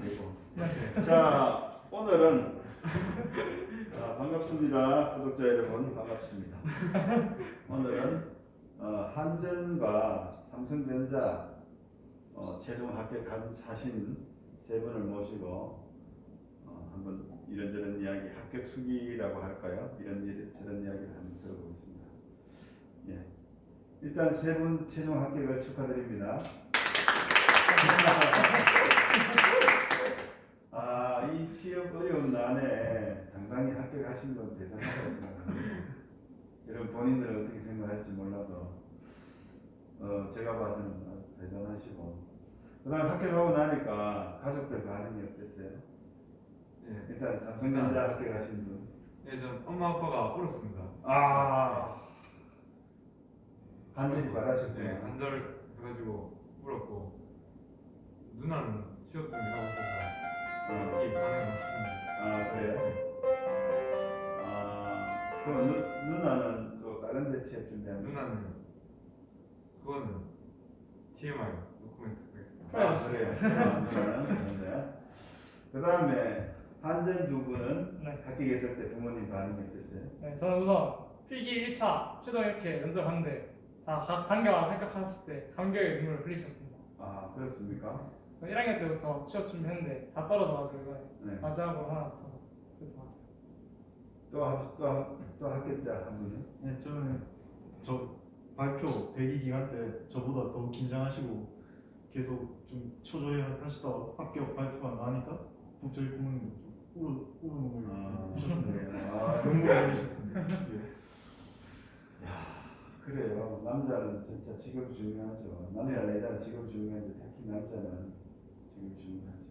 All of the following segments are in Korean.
되고. 네. 자, 오늘은 아, 반갑습니다. 구독자 여러분 반갑습니다. 오늘은 어, 한전과 삼성전자 어, 최종 합격한 사신 세 분을 모시고 어, 한번 이런저런 이야기 합격 수기라고 할까요? 이런 일- 저런 이야기를 한번 들어보겠습니다. 예. 일단 세 분 최종 합격을 축하드립니다. 아, 이 취업 어려운 난에 당당히 합격하신 건 대단하다고 생각합니다. 여러분 본인들은 어떻게 생각할지 몰라도 어, 제가 봐서는 대단하시고 그다음 합격하고 나니까 가족들 반응이 어땠어요? 예. 일단 삼성전자 합격하신 분. 예, 전 엄마 아빠가 울었습니다. 아 간절히 예, 바라셨구나. 간절 해가지고 울었고 누나는 취업 준비하고 있어서 어. 딱히 반응이 없습니다. 아 그래요? 아 그럼 누, 누나는 또 다른 데 취업 준비하는 누나는 그거는 TMI 노코멘트 하겠습니다. 아 그래요? 아, 누나는 그런데 그 다음에 한전 두 분은 네. 합격했을 때 부모님 반응이 어땠어요? 네, 저는 우선 필기 1차 최종 이렇게 면접하는데 다 가- 단계가 합격했을 때 감격의 눈물을 흘리셨습니다. 아 그렇습니까? 1학년 때부터 취업 준비했는데 다 떨어져가지고 이번에 네. 마지막으로 하나 붙어서 그랬던 것 같아요. 또, 합, 또, 합- 또 합격자 한 분은? 네, 저는 저 발표 대기 기간 때 저보다 더 긴장하시고 계속 좀 초조해 하시다가 합격 발표가 나니까 저희 부모님 좀 우르 우르 눈물 아, 우셨습니다. 그래요. 아, 눈물 흘리셨습니다. 예. 야, 그래요. 남자는 진짜 직업이 중요하죠. 남자는 여자는 직업이 중요한데 특히 남자는 직업이 중요하죠.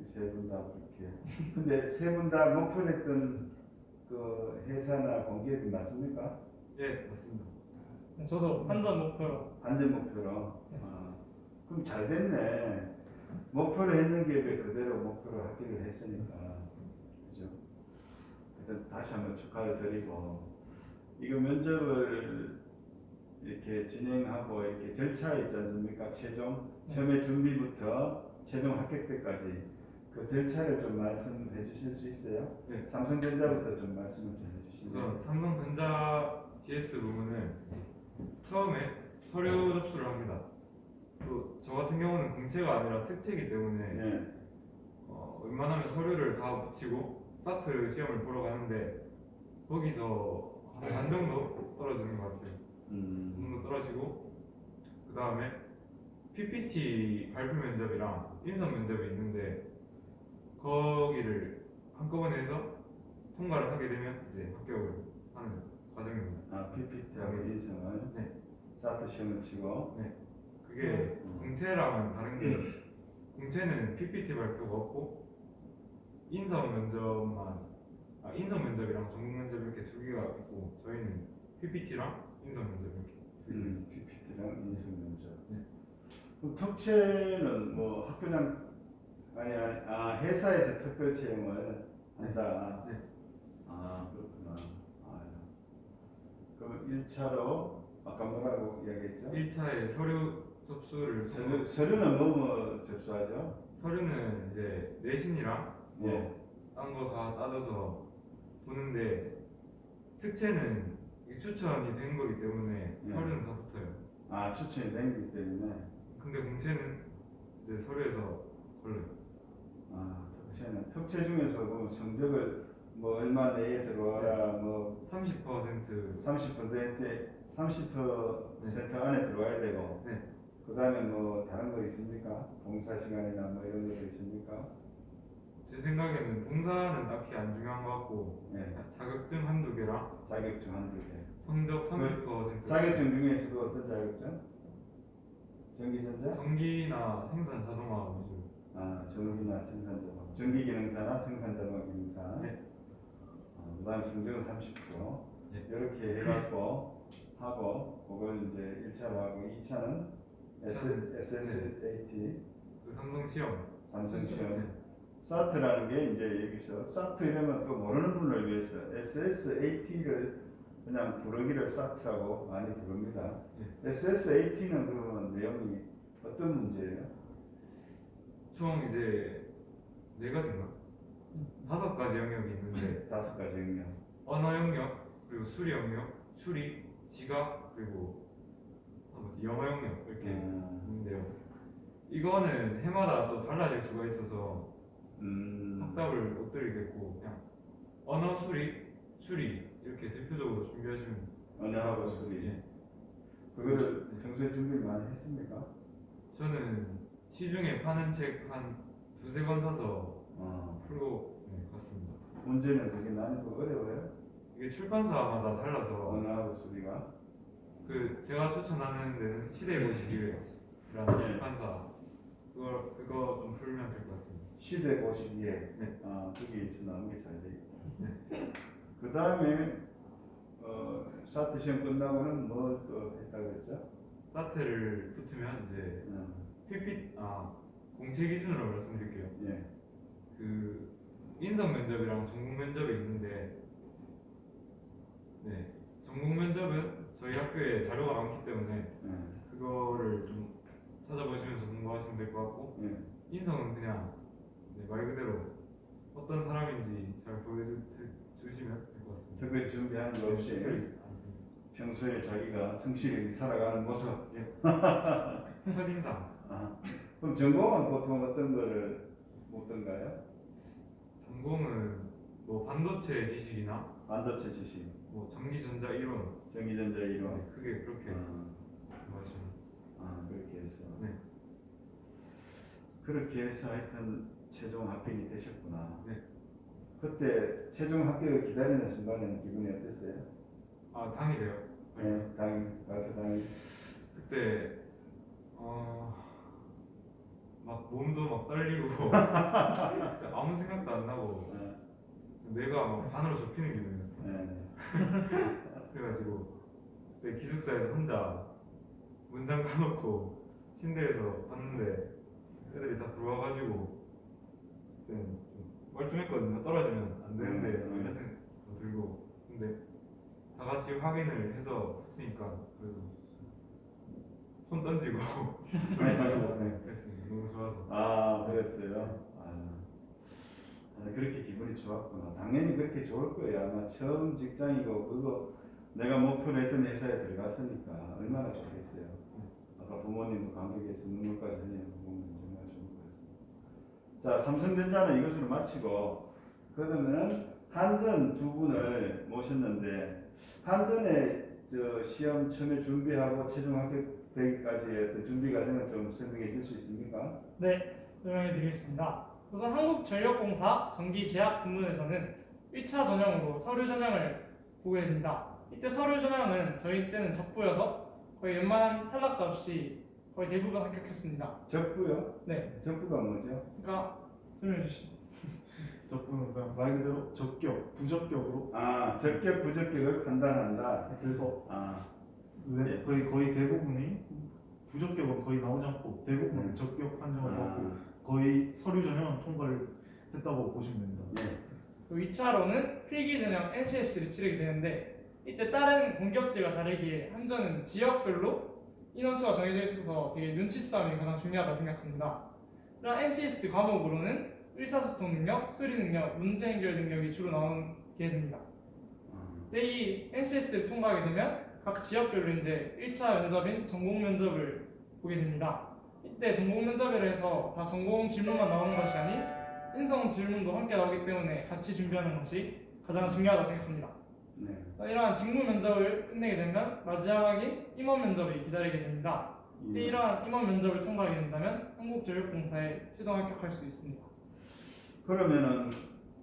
이세분 다 그렇게. 근데 세 분 다 목표로 했던 그 회사나 공기업이 맞습니까? 예, 맞습니다. 네, 저도 한전 목표로 안전 목표로. 아, 그럼 잘 됐네. 목표로 했는 기업에 그대로 목표로 합격을 했으니까. 그죠? 일단 다시 한번 축하를 드리고, 이거 면접을 이렇게 진행하고 이렇게 절차 있지 않습니까? 최종, 처음에 준비부터 최종 합격 때까지 그 절차를 좀 말씀해 주실 수 있어요? 네. 삼성전자부터 좀 말씀을 좀 해주시면. 우선 삼성전자 DS 부분은 처음에 서류 접수를 합니다. 또 저 같은 경우는 공채가 아니라 특채이기 때문에 네. 어, 웬만하면 서류를 다 붙이고 사트 시험을 보러 가는데 거기서 한 반 정도 떨어지는 것 같아요. 음, 정도 떨어지고 그 다음에 PPT 발표 면접이랑 인선 면접이 있는데 거기를 한꺼번에 해서 통과를 하게 되면 이제 합격을 하는 과정입니다. 아, PPT하고 인성을 네. 사트 시험을 치고 그게 음. 공채랑은 다른 게 공채는 PPT 발표가 없고 인선 면접만 아 인선 면접이랑 전공 면접 이렇게 두 개가 있고 저희는 PPT랑 인선 면접 이렇게 두 개가 음, 있어요. PPT랑 인성 면접. 네. 그럼 특채는 뭐 학교장 아니 아니 아 회사에서 특별 채용을 한다. 네. 아 그렇구나. 아, 그럼 1차로 아까 뭐라고 이야기했죠? 1차에 서류 접수를 서류, 서류는 뭐뭐 접수하죠? 서류는 이제 내신이랑 뭐 예. 딴거 다 따져서 보는데 특채는 이게 추천이 된 거기 때문에 예. 서류는 다 붙어요. 아 추천이 된기 때문에 근데 공채는 이제 서류에서 걸려요. 아 특채는 특채 중에서 뭐 성적을 뭐 얼마 내에 들어와라 뭐 30% 30%대 30% 안에 들어와야 되고 네. 그 다음에 뭐 다른 거 있습니까? 봉사 시간이나 뭐 이런 거 있습니까? 제 생각에는 봉사는 딱히 안 중요한 것 같고 네. 자격증 한두 개랑 자격증 한두 개. 성적 30% 자격증 중에서도 어떤 자격증? 전기전자? 전기나 생산 자동화 위주 아 전기나 생산자동, 전기기능사나 생산자동 기능사. 네. 어, 그다음 성적은 30%. 네. 이렇게 해갖고 하고 그걸 이제 1차로 하고 2차는 S, 네. SSAT 그 삼성 시험 삼성 시험. 네. 사트라는 게 이제 여기서 사트 이러면 또 모르는 분을 위해서 SSAT를 그냥 부르기를 사트라고 많이 부릅니다. 예. SSAT는 그러면 내용이 어떤 문제예요? 총 이제 네 가지인가? 다섯 가지 영역이 있는데 다섯 가지 영역. 언어 영역 그리고 수리 영역, 추리, 지각 그리고 아, 영어 영역 이렇게 음, 있는데요. 이거는 해마다 또 달라질 수가 있어서 음, 확답을 못 드리겠고 그냥 언어 수리, 추리 이렇게 대표적으로 준비하시면 언어하고 수리. 예. 그거를 평소에 준비 많이 했습니까? 저는 시중에 파는 책 한 두세 권 사서 어, 풀고 네, 갔습니다. 문제는 되게 난이도 어려워요. 이게 출판사마다 달라서 언어하고 수리가. 그 제가 추천하는 데는 시대 고시기회라는 네. 출판사 그걸 그거 좀 풀면 될 것 같습니다. 시대 고시기에 네. 아 거기에서 나온 게잘돼 있고 그 다음에 어, 사트 시험 끝나고는 뭐 또 했다고 했죠? 사태를 붙으면 이제 어, PPT 아 공채 기준으로 말씀드릴게요. 예. 그 인성 면접이랑 전공 면접이 있는데 네 전공 면접은 저희 학교에 자료가 많기 때문에 예. 그거를 좀 찾아보시면서 공부하시면 될 것 같고 예. 인성은 그냥 네, 말 그대로 어떤 사람인지 잘 보여주시면 될 것 같습니다. 특별히 준비하는 거 없이 네. 평소에 자기가 성실히 살아가는 모습 첫인상 아, 그럼 전공은 보통 어떤 거를 묻던가요? 전공은 뭐 반도체 지식이나 반도체 지식, 뭐 전기전자 이론 전기전자 이론 네, 그게 그렇게 어, 맞습니다. 아, 그렇게 해서 네. 그렇게 해서 하여튼 최종 합격이 되셨구나 네. 그때 최종 합격을 기다리는 순간에는 기분이 어땠어요? 아 당이래요. 네, 당 발표 당일 그때 어. 막 몸도 막 떨리고 진짜 아무 생각도 안 나고 어, 뇌가 막 반으로 접히는 기분이었어. 네. 그래가지고 그때 기숙사에서 혼자 문장 까놓고 침대에서 봤는데 애들이 다 들어와가지고 그때는 좀 멀쩡했거든요. 떨어지면 안 되는데 음, 음. 이런 생각도 들고 근데 다 같이 확인을 해서 했으니까 그래도 손 던지고 그래가지고 네, 그랬습니다. 너무 좋아서 아 그랬어요. 아, 아, 그렇게 기분이 좋았구나. 당연히 그렇게 좋을 거예요. 아마 처음 직장이고 그거 내가 목표로 했던 회사에 들어갔으니까 얼마나 좋겠어요. 아까 부모님도 감격해서 눈물까지 흘리는 거 보면 정말 좋은 것 같습니다. 자 삼성전자는 이것으로 마치고 그러면 한전 두 분을 모셨는데 한전에 저 시험 처음에 준비하고 최종 합격되기까지의 어떤 준비 과정을 좀 설명해 줄 수 있습니까? 네, 설명해 드리겠습니다. 우선 한국전력공사 전기제약 부문에서는 1차 전형으로 서류 전형을 보게 됩니다. 이때 서류 전형은 저희 때는 적부여서 거의 웬만한 탈락자 없이 거의 대부분 합격했습니다. 적부요? 네, 적부가 뭐죠? 그러니까 설명해 주시죠. 적분은 그냥 말 그대로 적격, 부적격으로 아 적격 부적격을 판단한다. 그래서 아 왜- 예. 거의 거의 대부분이 부적격은 거의 나오지 않고 대부분 음. 적격 판정을 받고 아, 거의 서류 전형은 통과를 했다고 보시면 됩니다. 예. 그리고 2차로는 필기 전형 NCS를 치르게 되는데 이때 다른 공격들과 다르게 한전은 지역별로 인원수가 정해져 있어서 되게 눈치 싸움이 가장 중요하다고 생각합니다. 이런 NCS 과목으로는 의사소통 능력, 수리 능력, 문제 해결 능력이 주로 나오게 됩니다. 아, 근데 이 NCS를 통과하게 되면 각 지역별로 이제 1차 면접인 전공 면접을 보게 됩니다. 이때 전공 면접이라 해서 다 전공 질문만 나오는 것이 아닌 인성 질문도 함께 나오기 때문에 같이 준비하는 것이 가장 중요하다고 생각합니다. 네. 자, 이러한 직무 면접을 끝내게 되면 마지막인 임원 면접이 기다리게 됩니다. 이- 이러한 임원 면접을 통과하게 된다면 한국교육공사에 최종 합격할 수 있습니다. 그러면은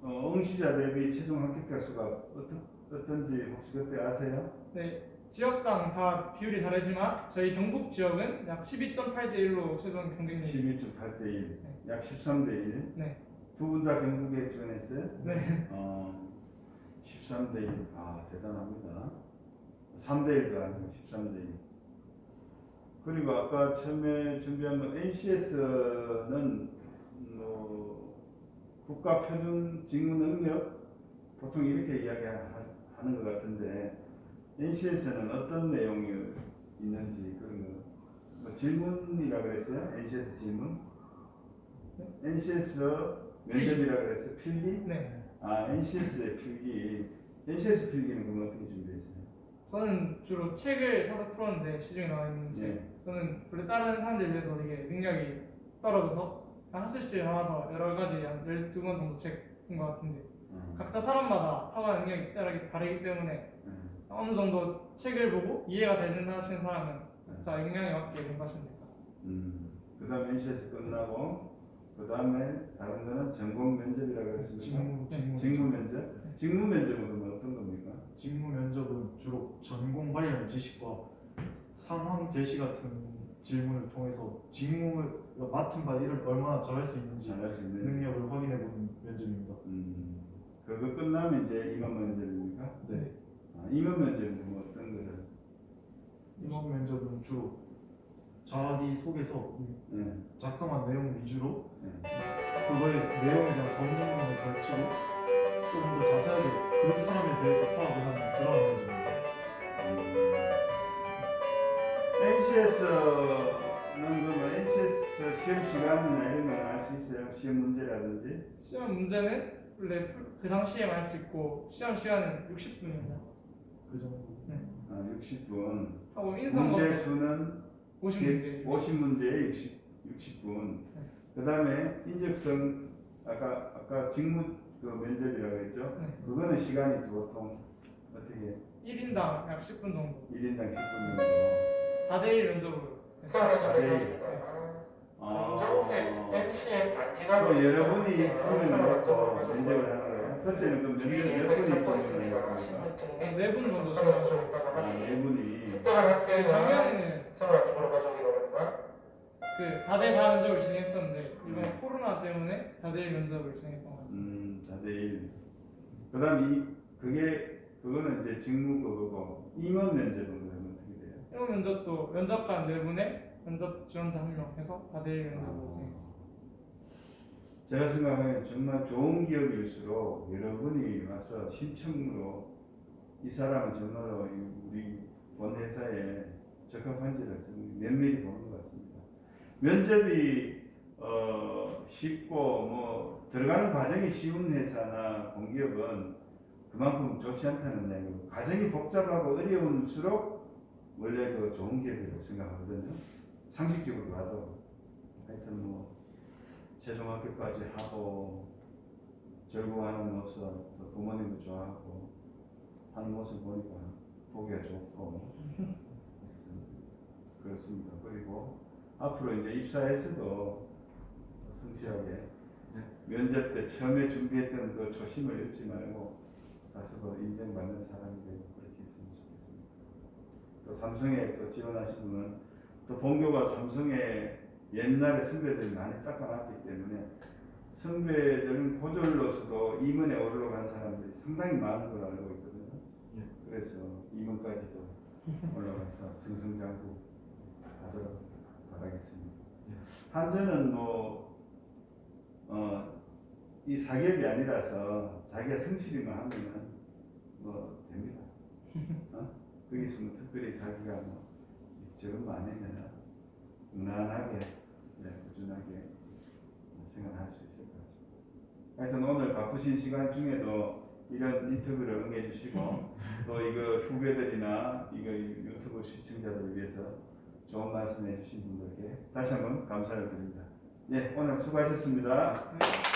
어, 응시자 대비 최종 합격자 수가 어떤 어떤지 혹시 그때 아세요? 네, 지역당 다 비율이 다르지만 저희 경북 지역은 약 12.8대 1로 최종 경쟁률이 12.8대 1, 약 13대 1. 네. 두 분 다 경북에 지원했어요? 네. 어, 13대 1. 아, 대단합니다. 3대 1도 아니고 13대 1. 그리고 아까 처음에 준비한 거 NCS는 뭐 국가 표준 직무 능력 보통 이렇게 이야기하는 것 같은데 NCS는 어떤 내용이 있는지 그런 거. 뭐 질문이라 그랬어요? NCS 질문? NCS 면접이라 그랬어요? 필기? 네. 아 NCS의 필기. NCS 필기는 그럼 어떻게 준비했어요? 저는 주로 책을 사서 풀었는데 시중에 나와 있는 책. 네. 저는 원래 다른 사람들에 비해서 되게 능력이 떨어져서 한 학술지에 나와서 여러 가지 한 12권 정도 책푼것 같은데 어. 각자 사람마다 사과 능력이 다르기, 다르기 때문에 음. 어느 정도 책을 보고 이해가 잘 된다 하시는 사람은 각자 역량에 맞게 공부하시면 될 것 같습니다. 음. 그다음 NCS 끝나고 그 다음에 다른 거는 전공 면접이라 그랬습니까? 직무 직무 직무 면접? 직무 면접은 그러면 어떤 겁니까? 직무 면접은 주로 전공 관련 지식과 상황 제시 같은 질문을 통해서 직무를 맡은 바 일을 얼마나 잘할 수 있는지 잘할 수 있는. 능력을 확인해 보는 면접입니다. 음. 그거 끝나면 이제 임원 면접입니까? 네. 아, 임원 면접은 뭐 어떤 거를? 임원 면접은 주로 자기 소개서 네. 작성한 내용 위주로 네. 그거의 내용에 대한 검증문을 걸치고 좀 더 자세하게 그 사람에 대해서 파악을 하는 그런 면접입니다. NCS는 그러면 NCS 시험 시간이나 이런 건알수 있어요? 시험 문제라든지? 시험 문제는 원래 풀- 그 당시에 할 수 있고 시험 시간은 60분입니다. 그 정도. 아, 60분. 하고 인성 문제 수는 50 문제. 50 문제에 60, 60분. 네. 그 다음에 인적성, 아까, 아까 직무 그 면접이라고 했죠? 네. 그거는 시간이 보통 어떻게 1인당 약 10분 정도. 1인당 10분 정도. 다대일 면접으로. 다대일. 아, 그럼 여러분이 하면 놓고 면접을 하는 거예요? 그때는 그 면접을 몇 분이 진행을 했습니까? 네분 정도 지원하죠. 아, 네 분이. 작년에는 생활 물어봐주기로 그런가? 그 다대 다 면접을 진행했었는데 네. 이번 코로나 때문에 다대일 면접을 진행했던 것 같습니다. 음, 4대1. 그 다음 이, 그게, 그거는 이제 직무 그거고, 임원 면접은 그러면 어떻게 돼요? 이번 면접도 면접관 네 분에 면접 지원자 한 명 해서 다대일 면접으로 진행했습니다. 제가 생각하기엔 정말 좋은 기업일수록 여러분이 와서 신청으로 이 사람은 정말로 이 우리 본 회사에 적합한지를 좀 면밀히 보는 것 같습니다. 면접이 어, 쉽고 뭐 들어가는 과정이 쉬운 회사나 공기업은 그만큼 좋지 않다는 얘기고 과정이 복잡하고 어려울수록 원래 그 좋은 기업이라고 생각하거든요. 상식적으로 봐도 하여튼 뭐 최종 학교까지 하고 절구하는 모습 또 부모님도 좋아하고 하는 모습 보니까 보기가 좋고 그렇습니다. 그리고 앞으로 이제 입사해서도 성실하게 면접 때 처음에 준비했던 그 초심을 잃지 말고 가서도 인정받는 사람이 되고 그렇게 했으면 좋겠습니다. 또 삼성에 또 지원하신 분은 또 본교가 삼성에 옛날에 선배들이 많이 닦아놨기 때문에 선배들은 고졸로서도 임원에 오르러간 사람들이 상당히 많은 걸 알고 있거든요. 예. 그래서 임원까지도 올라가서 승승장구 하도록 바라겠습니다. 예. 한전은 뭐, 어, 이 사기업이 아니라서 자기가 성실히만 하면은 뭐 됩니다. 어? 거기서 뭐 특별히 자기가 뭐거안 했느냐 무난하게 네, 꾸준하게 생각할 수 있을 것 같습니다. 하여튼 오늘 바쁘신 시간 중에도 이런 인터뷰를 응해주시고 또 이거 후배들이나 이거 유튜브 시청자들을 위해서 좋은 말씀 해주신 분들께 다시 한번 감사를 드립니다. 예, 오늘 수고하셨습니다. 네.